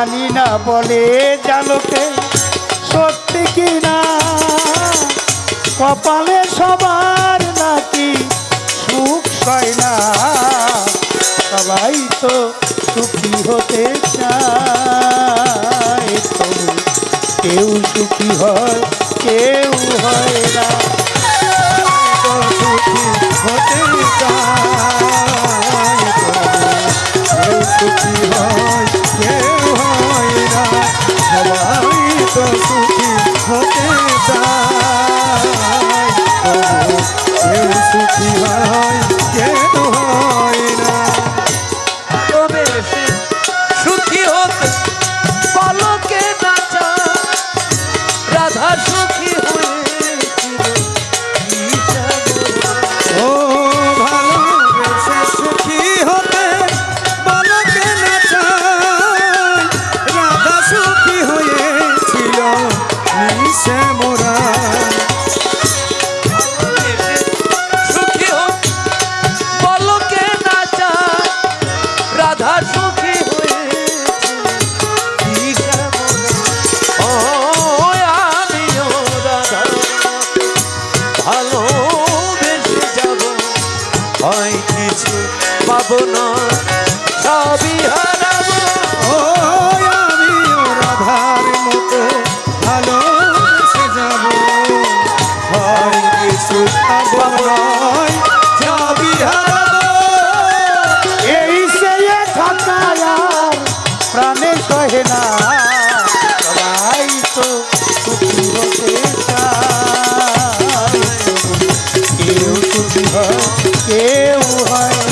বলে জালোকে সত্যি কি না? কপালে সবার নাকি সুখ হয় না? সবাই তো সুখী হতে চায় কেউ সুখী হয়, কেউ হয় না। হয় কিছু পাবো না। সবই হারাবো। ও আমিও রাধার মতো ভালোবেসে যাব। হয় কিছু পাবো নয় যাবি হারাবো। এই সে থাকা প্রাণে সহে না। কেউ হয়